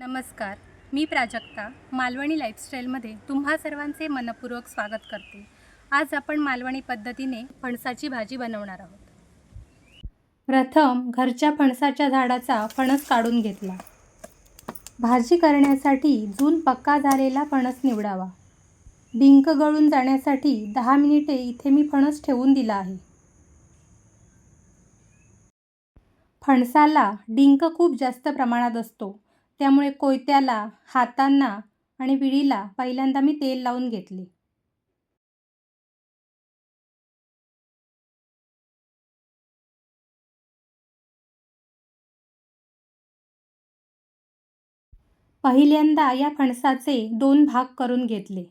नमस्कार मी प्राजक्ता मालवणी लाईफस्टाईलमध्ये तुम्हा सर्वांचे मनपूर्वक स्वागत करते. आज आपण मालवणी पद्धतीने फणसाची भाजी बनवणार आहोत. प्रथम घरच्या फणसाच्या झाडाचा फणस काढून घेतला. भाजी करण्यासाठी जून पक्का झालेला फणस निवडावा. डिंक गळून जाण्यासाठी दहा मिनिटे इथे मी फणस ठेवून दिला आहे. फणसाला डिंक खूप जास्त प्रमाणात असतो. त्यामुळे कोयत्याला हातांना आणि विळीला पहिल्यांदा मी तेल लावून घेतले. पहिल्यांदा या फणसाचे दोन भाग करून घेतले.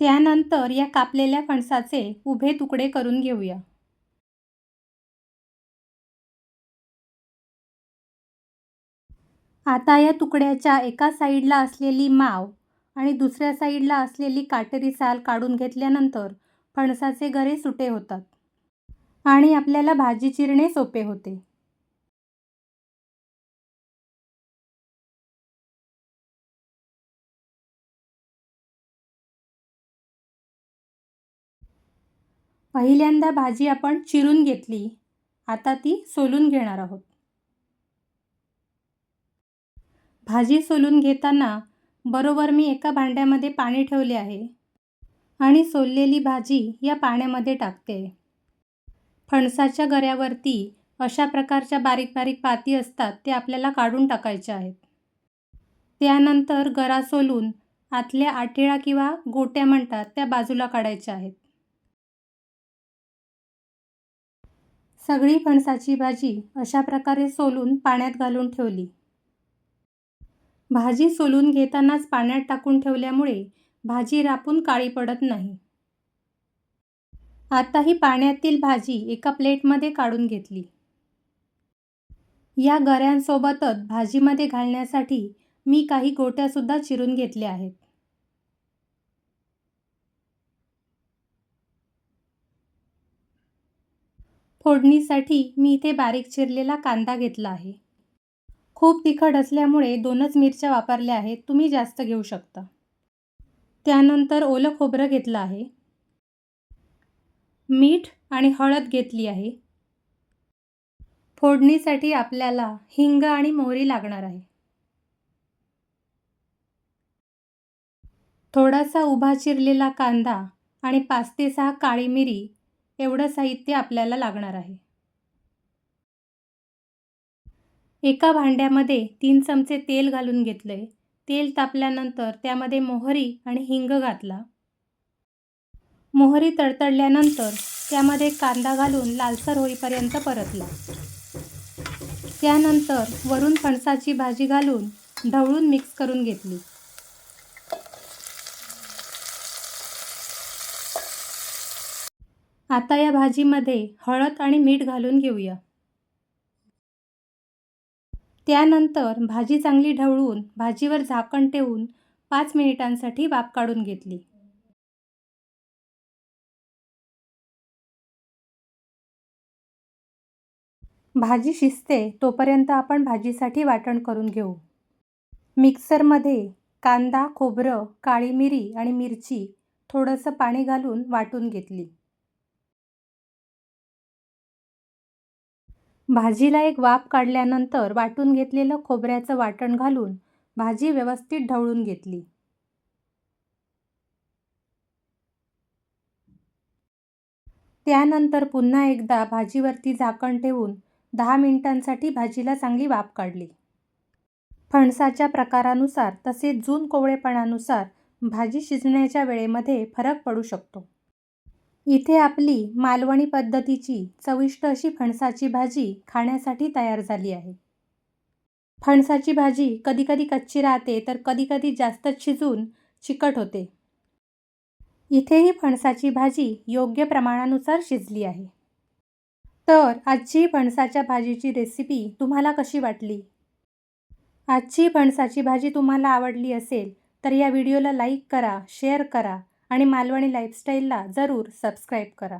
त्यानंतर या कापलेल्या फणसाचे उभे तुकडे करून घेऊया. आता या तुकड्याच्या एका साईडला असलेली माव आणि दुसऱ्या साईडला असलेली काटेरी साल काढून घेतल्यानंतर फणसाचे गरे सुटे होतात आणि आपल्याला भाजी चिरणे सोपे होते. पहिल्यांदा भाजी आपण चिरून घेतली. आता ती सोलून घेणार आहोत. भाजी सोलून घेताना बरोबर मी एका भांड्यामध्ये पाणी ठेवले आहे. आणि सोललेली भाजी या पाण्यामध्ये टाकते. फणसाच्या गऱ्यावरती अशा प्रकारच्या बारीक बारीक पाती असतात ते आपल्याला काढून टाकायच्या आहेत. त्यानंतर गरा सोलून आतल्या आठेळा किंवा गोट्या म्हणतात त्या बाजूला काढायच्या आहेत. सगळी फणसाची भाजी अशा प्रकारे सोलून पाण्यात घालून ठेवली. भाजी सोलून घेतानाच पाण्यात टाकून ठेवल्यामुळे भाजी रापून काळी पडत नाही. आता ही पाण्यातील भाजी एका प्लेटमध्ये काढून घेतली. या गऱ्यांसोबतच भाजीमध्ये घालण्यासाठी मी काही गोट्यासुद्धा चिरून घेतल्या आहेत. फोडणीसाठी मी इथे बारीक चिरलेला कांदा घेतला आहे. खूप तिखट असल्यामुळे दोनच मिरच्या वापरल्या आहेत तुम्ही जास्त घेऊ शकता. त्यानंतर ओलं खोबरं घेतलं आहे. मीठ आणि हळद घेतली आहे. फोडणीसाठी आपल्याला हिंग आणि मोहरी लागणार आहे. थोडासा उभा चिरलेला कांदा आणि पाच ते सहा काळी मिरी एवढं साहित्य आपल्याला लागणार आहे. एका भांड्यामध्ये तीन चमचे तेल घालून घेतले तेल तापल्यानंतर त्यामध्ये मोहरी आणि हिंग घातला. मोहरी तडतडल्यानंतर त्यामध्ये कांदा घालून लालसर होईपर्यंत परतला. त्यानंतर वरून फणसाची भाजी घालून ढवळून मिक्स करून घेतली. आता या भाजीमध्ये हळद आणि मीठ घालून घेऊया. त्यानंतर भाजी चांगली ढवळून भाजीवर झाकण ठेवून पाच मिनिटांसाठी वाफ काढून घेतली. भाजी शिजते तोपर्यंत आपण भाजीसाठी वाटण करून घेऊ. मिक्सरमध्ये कांदा खोबरं काळी मिरी आणि मिरची थोडंसं पाणी घालून वाटून घेतली. भाजीला एक वाफ काढल्यानंतर वाटून घेतलेलं खोबऱ्याचं वाटण घालून भाजी व्यवस्थित ढवळून घेतली. त्यानंतर पुन्हा एकदा भाजीवरती झाकण ठेवून दहा मिनिटांसाठी भाजीला चांगली वाफ काढली. फणसाच्या प्रकारानुसार तसेच जून कोवळेपणानुसार भाजी शिजण्याच्या वेळेमध्ये फरक पडू शकतो. इथे आपली मालवणी पद्धतीची चविष्ट अशी फणसाची भाजी खाण्यासाठी तयार झाली आहे. फणसाची भाजी कधीकधी कच्ची राहते तर कधीकधी जास्त शिजून चिकट होते. इथेही फणसाची भाजी योग्य प्रमाणानुसार शिजली आहे. तर आजची फणसाच्या भाजीची रेसिपी तुम्हाला कशी वाटली? आजची फणसाची भाजी तुम्हाला आवडली असेल तर या व्हिडिओला लाईक करा शेअर करा आणि मालवणी लाईफस्टाईलला जरूर सबस्क्राईब करा.